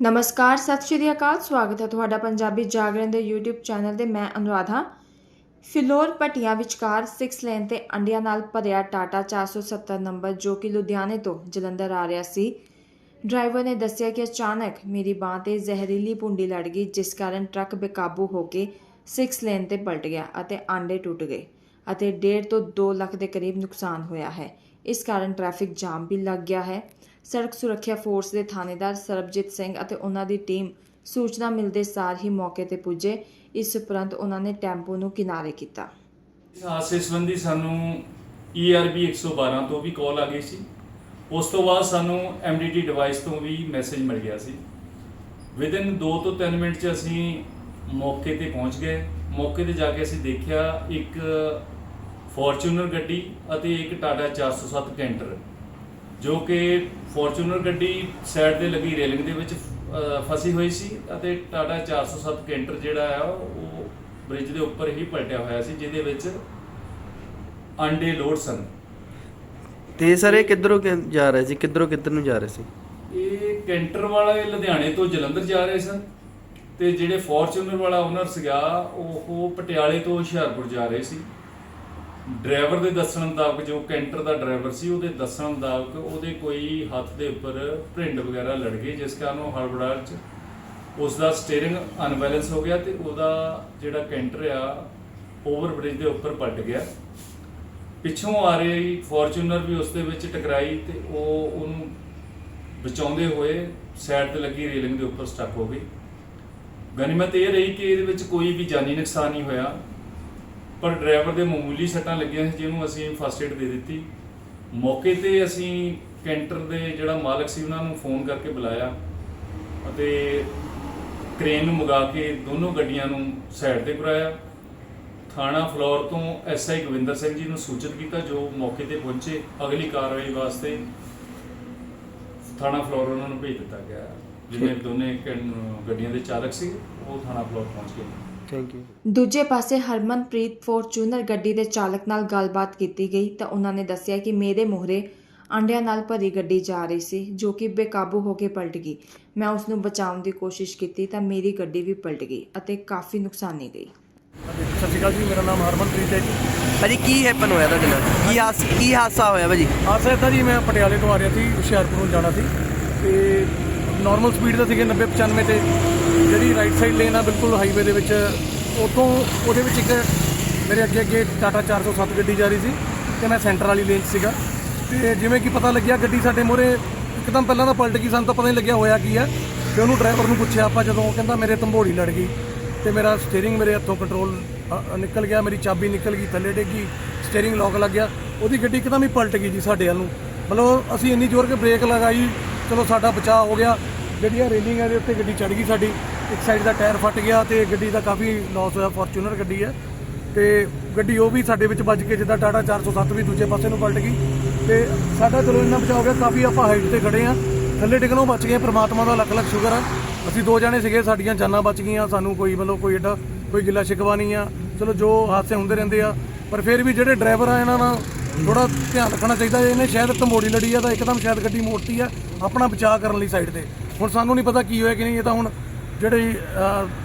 ਨਮਸਕਾਰ, ਸਤਿ ਸ਼੍ਰੀ ਅਕਾਲ, ਸਵਾਗਤ ਹੈ ਤੁਹਾਡਾ ਪੰਜਾਬੀ ਜਾਗਰਣ ਦੇ YouTube ਚੈਨਲ ਤੇ, ਮੈਂ ਅਨੁਰਾਧਾ। ਫਿਲੌਰ ਪਟਿਆ ਵਿਚਕਾਰ 6 ਲੇਨ ਤੇ ਅੰਡਿਆਂ ਨਾਲ ਭਰਿਆ ਟਾਟਾ 470 ਨੰਬਰ, ਜੋ ਕਿ ਲੁਧਿਆਣੇ ਤੋਂ ਜਲੰਧਰ ਆ ਰਿਹਾ ਸੀ। ਡਰਾਈਵਰ ਨੇ ਦੱਸਿਆ ਕਿ ਅਚਾਨਕ ਮੇਰੀ ਬਾਂਹ ਤੇ ਜ਼ਹਿਰੀਲੀ ਪੁੰਡੀ ਲੜ ਗਈ, ਜਿਸ ਕਾਰਨ ਟਰੱਕ ਬੇਕਾਬੂ ਹੋ ਕੇ 6 ਲੇਨ ਤੇ ਪਲਟ ਗਿਆ ਅਤੇ ਆਂਡੇ ਟੁੱਟ ਗਏ ਅਤੇ 1.5 ਤੋਂ 2 ਲੱਖ ਦੇ ਕਰੀਬ ਨੁਕਸਾਨ ਹੋਇਆ ਹੈ। ਇਸ ਕਾਰਨ ਟ੍ਰੈਫਿਕ ਜਾਮ ਵੀ ਲੱਗ ਗਿਆ ਹੈ। ਸੜਕ ਸੁਰੱਖਿਆ ਫੋਰਸ ਦੇ ਥਾਣੇਦਾਰ ਸਰਬਜੀਤ ਸਿੰਘ ਅਤੇ ਉਹਨਾਂ ਦੀ ਟੀਮ ਸੂਚਨਾ ਮਿਲਦੇ ਸਾਰ ਹੀ ਮੌਕੇ ਤੇ ਪੁੱਜੇ। ਇਸ ਉਪਰੰਤ ਉਹਨਾਂ ਨੇ ਟੈਂਪੋ ਨੂੰ ਕਿਨਾਰੇ ਕੀਤਾ। ਇਸ ਹਾਦਸੇ ਸੰਬੰਧੀ ਸਾਨੂੰ E ERB 112 ਤੋਂ ਵੀ ਕਾਲ ਆ ਗਈ ਸੀ। ਉਸ ਤੋਂ ਬਾਅਦ ਸਾਨੂੰ MDT ਡਿਵਾਈਸ ਤੋਂ ਵੀ ਮੈਸੇਜ ਮਿਲ ਗਿਆ ਸੀ। ਵਿਦਿਨ 2 ਤੋਂ 3 ਮਿੰਟ ਚ ਅਸੀਂ ਮੌਕੇ ਤੇ ਪਹੁੰਚ ਗਏ। ਮੌਕੇ ਤੇ ਜਾ ਕੇ ਅਸੀਂ ਦੇਖਿਆ ਇੱਕ ਫੋਰਚੂਨਰ ਗੱਡੀ ਅਤੇ ਇੱਕ ਟਾਟਾ 407 ਕੈਂਟਰ। ਜੋ ਕਿ ਫੋਰਚੂਨਰ ਗੱਡੀ ਸਾਈਡ ਤੇ ਲੱਗੀ ਰੇਲਿੰਗ ਦੇ ਵਿੱਚ ਫਸੀ ਹੋਈ ਸੀ ਅਤੇ ਟਾਟਾ 407 ਕੈਂਟਰ ਜਿਹੜਾ ਆ ਉਹ ਬ੍ਰਿਜ ਦੇ ਉੱਪਰ ਹੀ ਪਲਟਿਆ ਹੋਇਆ ਸੀ ਜਿਹਦੇ ਵਿੱਚ ਅੰਡੇ ਲੋਡ ਸਨ। ਤੇ ਸਰ ਇਹ ਕਿੱਧਰੋਂ ਜਾ ਰਹੇ ਸੀ? ਕਿੱਧਰੋਂ ਕਿੱਧਰ ਨੂੰ ਜਾ ਰਹੇ ਸੀ? ਇਹ ਕੈਂਟਰ ਵਾਲਾ ਇਹ ਲੁਧਿਆਣੇ ਤੋਂ ਜਲੰਧਰ ਜਾ ਰਹੇ ਸਨ ਤੇ ਜਿਹੜੇ ਫੋਰਚੂਨਰ ਵਾਲਾ ਓਨਰ ਸੀਗਾ ਉਹ ਪਟਿਆਲੇ ਤੋਂ ਹੁਸ਼ਿਆਰਪੁਰ ਜਾ ਰਹੇ ਸੀ। ਡਰਾਈਵਰ ਦੇ ਦੱਸਣ ਮੁਤਾਬਕ ਜੋ ਕੈਂਟਰ ਦਾ ਡਰਾਈਵਰ ਸੀ, ਉਹਦੇ ਦੱਸਣ ਮੁਤਾਬਕ ਉਹਦੇ ਕੋਈ ਹੱਥ ਦੇ ਉੱਪਰ ਭਿੰਡ ਵਗੈਰਾ ਲੜ ਗਈ ਜਿਸ ਕਾਰਨ ਉਹ ਹੜਬੜਾਹਟ ਚ ਉਸ ਦਾ ਸਟੀਅਰਿੰਗ ਅਨਬੈਲੈਂਸ ਹੋ ਗਿਆ ਤੇ ਉਹਦਾ ਜਿਹੜਾ ਕੈਂਟਰ ਆ ਓਵਰ ਬ੍ਰਿਜ ਦੇ ਉੱਪਰ ਪਲਟ ਗਿਆ। ਪਿੱਛੋਂ ਆ ਰਹੀ ਫੋਰਚੂਨਰ ਵੀ ਉਸ ਦੇ ਵਿੱਚ ਟਕਰਾਈ ਤੇ ਉਹ ਉਹਨੂੰ ਬਚਾਉਂਦੇ ਹੋਏ ਸਾਈਡ ਤੇ ਲੱਗੀ ਰੇਲਿੰਗ ਦੇ ਉੱਪਰ ਸਟਕ ਹੋ ਗਈ। ਗਨੀਮਤ ਇਹ ਰਹੀ ਕਿ ਇਹਦੇ ਵਿੱਚ ਕੋਈ ਵੀ ਜਾਨੀ ਨੁਕਸਾਨ ਨਹੀਂ ਹੋਇਆ। ਪਰ ਡਰਾਈਵਰ ਦੇ ਮਾਮੂਲੀ ਸੱਟਾਂ ਲੱਗੀਆਂ ਸੀ ਜਿਹਨੂੰ ਅਸੀਂ ਫਸਟ ਏਡ ਦੇ ਦਿੱਤੀ। ਮੌਕੇ ਤੇ ਅਸੀਂ ਕੈਂਟਰ ਦੇ ਜਿਹੜਾ ਮਾਲਕ ਸੀ ਉਹਨਾਂ ਨੂੰ ਫੋਨ ਕਰਕੇ ਬੁਲਾਇਆ ਅਤੇ ਕ੍ਰੇਨ ਨੂੰ ਮੰਗਾ ਕੇ ਦੋਨੋਂ ਗੱਡੀਆਂ ਨੂੰ ਸਾਈਡ ਤੇ ਕਰਾਇਆ। ਥਾਣਾ ਫਲੋਰ ਤੋਂ ਐਸਆਈ ਗਵਿੰਦਰ ਸਿੰਘ ਜੀ ਨੂੰ ਸੂਚਿਤ ਕੀਤਾ, ਜੋ ਮੌਕੇ ਤੇ ਪਹੁੰਚੇ। ਅਗਲੀ ਕਾਰਵਾਈ ਵਾਸਤੇ ਥਾਣਾ ਫਲੋਰ ਉਹਨਾਂ ਨੂੰ ਭੇਜ ਦਿੱਤਾ ਗਿਆ। ਜਿਹਨੇ ਦੋਨੇ ਕੈਨ- ਗੱਡੀਆਂ ਦੇ ਚਾਲਕ ਸੀ ਉਹ ਥਾਣਾ ਫਲੋਰ ਪਹੁੰਚ ਗਏ। ਥੈਂਕ ਯੂ ਦੂਜੇ ਪਾਸੇ ਹਰਮਨਪ੍ਰੀਤ ਫੋਰਚੂਨਰ ਗੱਡੀ ਦੇ ਚਾਲਕ ਨਾਲ ਗੱਲਬਾਤ ਕੀਤੀ ਗਈ ਤਾਂ ਉਹਨਾਂ ਨੇ ਦੱਸਿਆ ਕਿ ਮੇਰੇ ਮੋਹਰੇ ਅੰਡਿਆਂ ਨਾਲ ਭਰੀ ਗੱਡੀ ਜਾ ਰਹੀ ਸੀ ਜੋ ਕਿ ਬੇਕਾਬੂ ਹੋ ਕੇ ਪਲਟ ਗਈ। ਮੈਂ ਉਸ ਨੂੰ ਬਚਾਉਣ ਦੀ ਕੋਸ਼ਿਸ਼ ਕੀਤੀ ਤਾਂ ਮੇਰੀ ਗੱਡੀ ਵੀ ਪਲਟ ਗਈ ਅਤੇ ਕਾਫੀ ਨੁਕਸਾਨੀ ਗਈ। ਸਤਿ ਸ਼੍ਰੀ ਅਕਾਲ ਜੀ ਮੇਰਾ ਨਾਮ ਹਰਮਨਪ੍ਰੀਤ ਹੈ ਜੀ। ਭਾਜੀ ਕੀ ਹੈਪਨ ਹੋਇਆ ਤੁਹਾਡੇ ਨਾਲ? ਕੀ ਹਾਸ ਕੀ ਹਾਦਸਾ ਹੋਇਆ ਭਾਜੀ? ਹਾਦਸਾ ਇੱਦਾਂ ਜੀ ਮੈਂ ਪਟਿਆਲੇ ਤੋਂ ਆ ਰਿਹਾ ਸੀ ਹੁਸ਼ਿਆਰਪੁਰ ਨੂੰ ਜਾਣਾ ਸੀ ਤੇ ਨਾਰਮਲ ਸਪੀਡ ਦਾ ਸੀਗੇ 90 95 ਤੇ। ਜਿਹੜੀ ਰਾਈਟ ਸਾਈਡ ਲੇਨ ਆ, ਬਿਲਕੁਲ ਹਾਈਵੇ ਦੇ ਵਿੱਚ, ਉਤੋਂ ਉਹਦੇ ਵਿੱਚ ਇੱਕ ਮੇਰੇ ਅੱਗੇ ਅੱਗੇ ਟਾਟਾ 407 ਗੱਡੀ ਜਾ ਰਹੀ ਸੀ ਤੇ ਮੈਂ ਸੈਂਟਰ ਵਾਲੀ ਲੇਨ 'ਚ ਸੀਗਾ। ਤੇ ਜਿਵੇਂ ਕਿ ਪਤਾ ਲੱਗਿਆ, ਗੱਡੀ ਸਾਡੇ ਮੂਹਰੇ ਇੱਕਦਮ ਪਹਿਲਾਂ ਤਾਂ ਪਲਟ ਗਈ, ਸਾਨੂੰ ਤਾਂ ਪਤਾ ਨਹੀਂ ਲੱਗਿਆ ਹੋਇਆ ਕੀ ਹੈ ਤੇ ਉਹਨੂੰ ਡਰਾਈਵਰ ਨੂੰ ਪੁੱਛਿਆ ਆਪਾਂ ਜਦੋਂ, ਉਹ ਕਹਿੰਦਾ ਮੇਰੇ ਤੰਬੋੜੀ ਲੜ ਗਈ। ਤੇ ਮੇਰਾ ਸਟੀਅਰਿੰਗ ਮੇਰੇ ਹੱਥੋਂ ਕੰਟਰੋਲ ਨਿਕਲ ਗਿਆ, ਮੇਰੀ ਚਾਬੀ ਨਿਕਲ ਗਈ, ਥੱਲੇ ਡੇਗੀ ਸਟੀਅਰਿੰਗ ਲੌਕ ਲੱਗ ਗਿਆ। ਉਹਦੀ ਗੱਡੀ ਇੱਕਦਮ ਹੀ ਪਲਟ ਗਈ ਜੀ ਸਾਡੇ ਵੱਲ ਨੂੰ। ਮਤਲਬ ਅਸੀਂ ਇੰਨੀ ਜ਼ੋਰ ਕੇ ਬ੍ਰੇਕ ਲਗਾਈ, ਚਲੋ ਸਾਡਾ ਬਚਾਅ ਹੋ ਗਿਆ। ਜਿਹੜੀਆਂ ਆ ਰੇਲਿੰਗ ਹੈ ਦੇ ਉੱਤੇ ਗੱਡੀ ਚੜ ਗਈ ਸਾਡੀ। ਇੱਕ ਸਾਈਡ ਦਾ ਟਾਇਰ ਫਟ ਗਿਆ ਤੇ ਗੱਡੀ ਦਾ ਕਾਫੀ ਲਾਸ ਹੋਇਆ ਫੋਰਚੂਨਰ ਗੱਡੀ ਹੈ। ਤੇ ਗੱਡੀ ਉਹ ਵੀ ਸਾਡੇ ਵਿੱਚ ਵੱਜ ਕੇ ਜਿੱਦਾਂ ਟਾਟਾ 407 ਵੀ ਦੂਜੇ ਪਾਸੇ ਨੂੰ ਪਲਟ ਗਈ। ਤੇ ਸਾਡਾ ਚਲੋ ਇੰਨਾ ਬਚਾਅ ਹੋ ਗਿਆ, ਕਾਫੀ ਆਪਾਂ ਹਾਈਟ ਤੇ ਖੜੇ ਆ ਥੱਲੇ ਡਿੱਗਣੋਂ ਬਚ ਗਏ, ਪ੍ਰਮਾਤਮਾ ਦਾ ਲੱਖ ਲੱਖ ਸ਼ੁਕਰ ਆ। ਅਸੀਂ ਦੋ ਜਾਣੇ ਸੀਗੇ, ਸਾਡੀਆਂ ਜਾਨਾਂ ਬਚ ਗਈਆਂ, ਸਾਨੂੰ ਕੋਈ ਮਤਲਬ ਕੋਈ ਏਡਾ ਕੋਈ ਗਿਲਾ ਸ਼ਿਕਵਾ ਨਹੀਂ ਆ। ਚਲੋ ਜੋ ਹਾਦਸੇ ਹੁੰਦੇ ਰਹਿੰਦੇ ਆ, ਪਰ ਫਿਰ ਵੀ ਜਿਹੜੇ ਡਰਾਈਵਰ ਆ ਇਹਨਾਂ ਨਾਲ ਥੋੜਾ ਧਿਆਨ ਰੱਖਣਾ ਚਾਹੀਦਾ। ਇਹਨੇ ਸ਼ਾਇਦ ਤੰਬੋੜੀ ਲੜੀ ਆ ਤਾਂ ਇੱਕਦਮ ਸ਼ਾਇਦ ਗੱਡੀ ਮੋੜਤੀ ਆ, ਆਪਣਾ ਬਚਾਅ ਕਰਨ ਲਈ ਸਾਈਡ ਤੇ। ਹੁਣ ਸਾਨੂੰ ਨਹੀਂ ਪਤਾ ਕੀ ਹੋਇਆ ਕਿ ਨਹੀਂ ਇਹ ਤਾਂ ਹੁਣ ਜਿਹੜੀ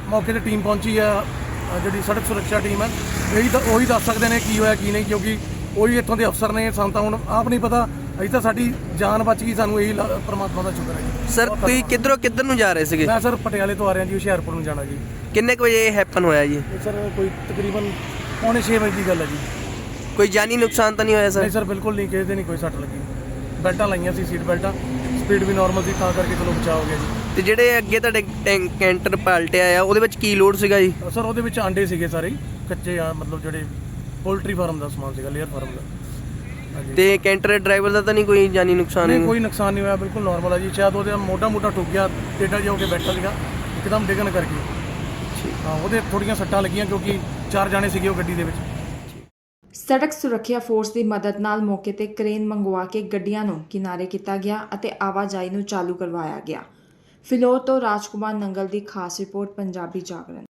ਮੌਕੇ ਤੇ ਟੀਮ ਪਹੁੰਚੀ ਆ ਅਹ, ਜਿਹੜੀ ਸੜਕ ਸੁਰੱਖਿਆ ਟੀਮ ਹੈ ਇਹੀ ਤਾਂ ਉਹੀ ਦੱਸ ਸਕਦੇ ਨੇ ਕੀ ਹੋਇਆ ਕੀ ਨਹੀਂ ਕਿਉਂਕਿ ਉਹੀ ਇੱਥੋਂ ਦੇ ਅਫਸਰ ਨੇ ਸਾਨੂੰ ਤਾਂ ਹੁਣ ਆਪ ਨਹੀਂ ਪਤਾ। ਅਜੇ ਤਾਂ ਸਾਡੀ ਜਾਨ ਬਚ ਗਈ ਸਾਨੂੰ ਇਹੀ ਪ੍ਰਮਾਤਮਾ ਦਾ ਸ਼ੁਕਰ ਹੈ ਜੀ। ਸਰ ਤੁਸੀਂ ਕਿੱਧਰੋਂ ਕਿੱਧਰ ਨੂੰ ਜਾ ਰਹੇ ਸੀਗੇ? ਮੈਂ ਸਰ ਪਟਿਆਲੇ ਤੋਂ ਆ ਰਿਹਾ ਜੀ ਹੁਸ਼ਿਆਰਪੁਰ ਨੂੰ ਜਾਣਾ ਜੀ। ਕਿੰਨੇ ਕੁ ਵਜੇ ਇਹ ਹੈਪਨ ਹੋਇਆ ਜੀ? ਸਰ ਕੋਈ ਤਕਰੀਬਨ ਪੌਣੇ 6 ਵਜੇ ਦੀ ਗੱਲ ਹੈ ਜੀ। ਕੋਈ ਜਾਨੀ ਨੁਕਸਾਨ ਤਾਂ ਨਹੀਂ ਹੋਇਆ ਨਹੀਂ ਸਰ ਸਰ ਬਿਲਕੁਲ ਨਹੀਂ ਕਿਸੇ ਦੇ ਨਹੀਂ ਕੋਈ ਸੱਟ ਲੱਗੀ। ਬੈਲਟਾਂ ਲਾਈਆਂ ਸੀ ਸੀਟ ਬੈਲਟਾਂ। ਸਪੀਡ ਵੀ ਨਾਰਮਲ ਸੀ ਤਾਂ ਕਰਕੇ ਚਲੋ ਬਚਾਅ ਹੋ ਗਿਆ ਜੀ। ਤੇ ਜਿਹੜੇ ਅੱਗੇ ਤੁਹਾਡੇ ਟੈਂ- ਕੈਂਟਰ ਪਲਟਿਆ ਆ ਉਹਦੇ ਵਿੱਚ ਕੀ ਲੋਡ ਸੀਗਾ ਜੀ? ਸਰ ਉਹਦੇ ਵਿੱਚ ਆਂਡੇ ਸੀਗੇ ਸਾਰੇ ਹੀ, ਕੱਚੇ ਆ ਮਤਲਬ ਜਿਹੜੇ ਪੋਲਟਰੀ ਫਾਰਮ ਦਾ ਸਮਾਨ ਸੀਗਾ ਲੇਅਰ ਫਾਰਮ ਦਾ। ਹਾਂਜੀ। ਤੇ ਕੈਂਟਰ ਡਰਾਈਵਰ ਦਾ ਤਾਂ ਨਹੀਂ ਕੋਈ ਜਾਨੀ ਨੁਕਸਾਨ ਨਹੀਂ ਕੋਈ ਨੁਕਸਾਨ ਨਹੀਂ ਹੋਇਆ ਬਿਲਕੁਲ ਨਾਰਮਲ ਆ ਜੀ। ਸ਼ਾਇਦ ਉਹਦੇ ਮੋਢਾ ਮੋਢਾ ਠੁੱਕ ਗਿਆ ਟੇਡਾ ਜਿਹਾ ਹੋ ਕੇ ਬੈਠਾ ਸੀਗਾ ਇੱਕਦਮ ਡਿੱਗਣ ਕਰਕੇ। ਹਾਂ ਉਹਦੇ ਥੋੜੀਆਂ ਸੱਟਾਂ ਲੱਗੀਆਂ ਕਿਉਂਕਿ ਚਾਰ ਜਾਣੇ ਸੀਗੇ ਉਹ ਗੱਡੀ ਦੇ ਵਿੱਚ। ਸੜਕ ਸੁਰੱਖਿਆ ਫੋਰਸ ਦੀ ਮਦਦ ਨਾਲ ਮੌਕੇ ਤੇ ਕ੍ਰੇਨ ਮੰਗਵਾ ਕੇ ਗੱਡੀਆਂ ਨੂੰ ਕਿਨਾਰੇ ਕੀਤਾ ਗਿਆ ਅਤੇ ਆਵਾਜਾਈ ਨੂੰ ਚਾਲੂ ਕਰਵਾਇਆ ਗਿਆ। ਫਿਲੌਰ ਤੋਂ ਰਾਜਕੁਮਾਰ ਨੰਗਲ ਦੀ ਖਾਸ ਰਿਪੋਰਟ, ਪੰਜਾਬੀ ਜਾਗਰਣ।